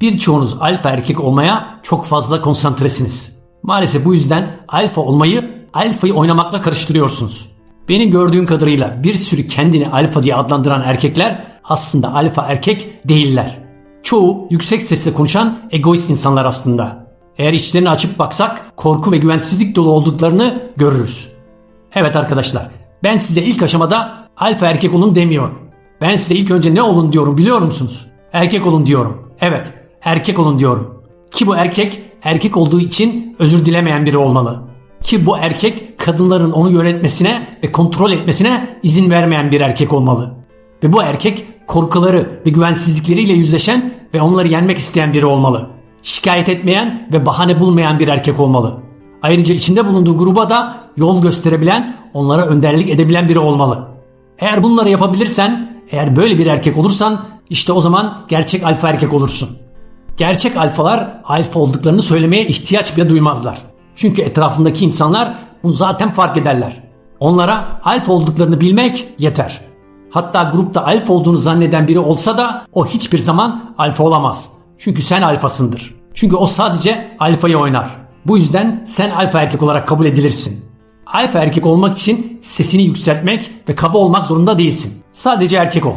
Birçoğunuz alfa erkek olmaya çok fazla konsantresiniz. Maalesef bu yüzden alfa olmayı alfayı oynamakla karıştırıyorsunuz. Benim gördüğüm kadarıyla bir sürü kendini alfa diye adlandıran erkekler aslında alfa erkek değiller. Çoğu yüksek sesle konuşan egoist insanlar aslında. Eğer içlerine açıp baksak korku ve güvensizlik dolu olduklarını görürüz. Evet arkadaşlar ben size ilk aşamada alfa erkek olun demiyorum. Ben size ilk önce ne olun diyorum biliyor musunuz? Erkek olun diyorum. Evet erkek olun diyorum. Ki bu erkek erkek olduğu için özür dilemeyen biri olmalı. Ki bu erkek kadınların onu yönetmesine ve kontrol etmesine izin vermeyen bir erkek olmalı. Ve bu erkek korkuları ve güvensizlikleriyle yüzleşen ve onları yenmek isteyen biri olmalı. Şikayet etmeyen ve bahane bulmayan bir erkek olmalı. Ayrıca içinde bulunduğu gruba da yol gösterebilen, onlara önderlik edebilen biri olmalı. Eğer bunları yapabilirsen, eğer böyle bir erkek olursan işte o zaman gerçek alfa erkek olursun. Gerçek alfalar alfa olduklarını söylemeye ihtiyaç bile duymazlar. Çünkü etrafındaki insanlar bunu zaten fark ederler. Onlara alfa olduklarını bilmek yeter. Hatta grupta alfa olduğunu zanneden biri olsa da o hiçbir zaman alfa olamaz. Çünkü sen alfasındır. Çünkü o sadece alfayı oynar. Bu yüzden sen alfa erkek olarak kabul edilirsin. Alfa erkek olmak için sesini yükseltmek ve kaba olmak zorunda değilsin. Sadece erkek ol.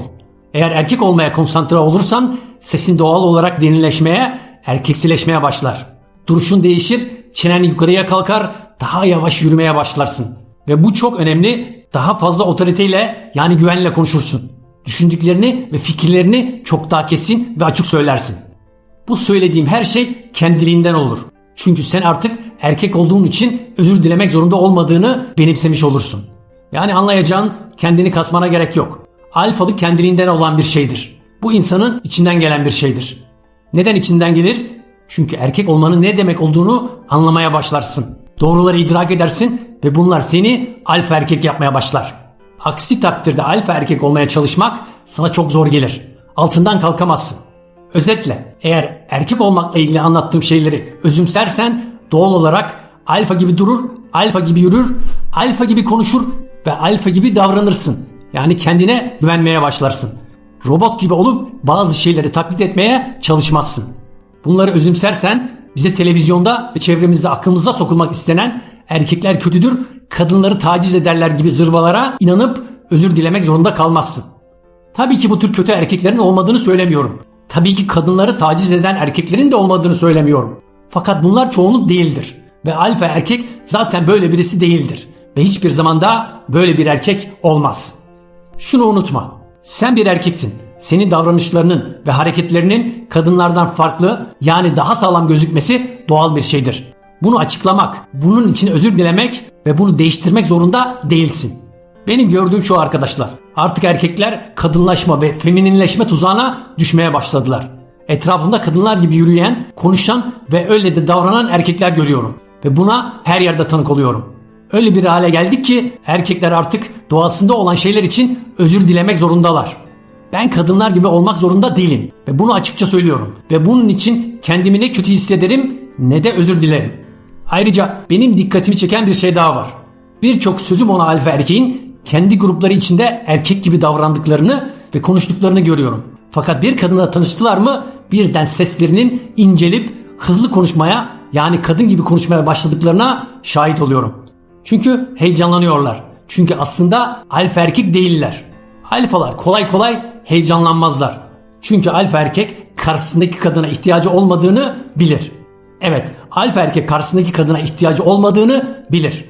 Eğer erkek olmaya konsantre olursan sesin doğal olarak derinleşmeye, erkeksileşmeye başlar. Duruşun değişir, çenen yukarıya kalkar, daha yavaş yürümeye başlarsın. Ve bu çok önemli, daha fazla otoriteyle yani güvenle konuşursun. Düşündüklerini ve fikirlerini çok daha kesin ve açık söylersin. Bu söylediğim her şey kendiliğinden olur. Çünkü sen artık erkek olduğun için özür dilemek zorunda olmadığını benimsemiş olursun. Yani anlayacağın kendini kasmana gerek yok. Alfalık kendiliğinden olan bir şeydir. Bu insanın içinden gelen bir şeydir. Neden içinden gelir? Çünkü erkek olmanın ne demek olduğunu anlamaya başlarsın. Doğruları idrak edersin ve bunlar seni alfa erkek yapmaya başlar. Aksi takdirde alfa erkek olmaya çalışmak sana çok zor gelir. Altından kalkamazsın. Özetle eğer erkek olmakla ilgili anlattığım şeyleri özümsersen doğal olarak alfa gibi durur, alfa gibi yürür, alfa gibi konuşur ve alfa gibi davranırsın. Yani kendine güvenmeye başlarsın. Robot gibi olup bazı şeyleri taklit etmeye çalışmazsın. Bunları özümsersen bize televizyonda ve çevremizde aklımıza sokulmak istenen erkekler kötüdür, kadınları taciz ederler gibi zırvalara inanıp özür dilemek zorunda kalmazsın. Tabii ki bu tür kötü erkeklerin olmadığını söylemiyorum. Tabii ki kadınları taciz eden erkeklerin de olmadığını söylemiyorum. Fakat bunlar çoğunluk değildir. Ve alfa erkek zaten böyle birisi değildir. Ve hiçbir zaman da böyle bir erkek olmaz. Şunu unutma. Sen bir erkeksin. Senin davranışlarının ve hareketlerinin kadınlardan farklı yani daha sağlam gözükmesi doğal bir şeydir. Bunu açıklamak, bunun için özür dilemek ve bunu değiştirmek zorunda değilsin. Benim gördüğüm şu arkadaşlar. Artık erkekler kadınlaşma ve femininleşme tuzağına düşmeye başladılar. Etrafımda kadınlar gibi yürüyen, konuşan ve öyle de davranan erkekler görüyorum. Ve buna her yerde tanık oluyorum. Öyle bir hale geldik ki erkekler artık doğasında olan şeyler için özür dilemek zorundalar. Ben kadınlar gibi olmak zorunda değilim ve bunu açıkça söylüyorum. Ve bunun için kendimi ne kötü hissederim ne de özür dilerim. Ayrıca benim dikkatimi çeken bir şey daha var. Birçok sözüm ona alfa erkeğin kendi grupları içinde erkek gibi davrandıklarını ve konuştuklarını görüyorum. Fakat bir kadınla tanıştılar mı birden seslerinin incelip hızlı konuşmaya yani kadın gibi konuşmaya başladıklarına şahit oluyorum. Çünkü heyecanlanıyorlar. Çünkü aslında alfa erkek değiller. Alfalar kolay kolay heyecanlanmazlar. Çünkü alfa erkek karşısındaki kadına ihtiyacı olmadığını bilir. Evet, alfa erkek karşısındaki kadına ihtiyacı olmadığını bilir.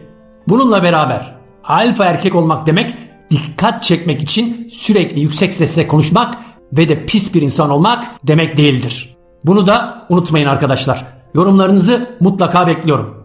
Bununla beraber alfa erkek olmak demek dikkat çekmek için sürekli yüksek sesle konuşmak ve de pis bir insan olmak demek değildir. Bunu da unutmayın arkadaşlar. Yorumlarınızı mutlaka bekliyorum.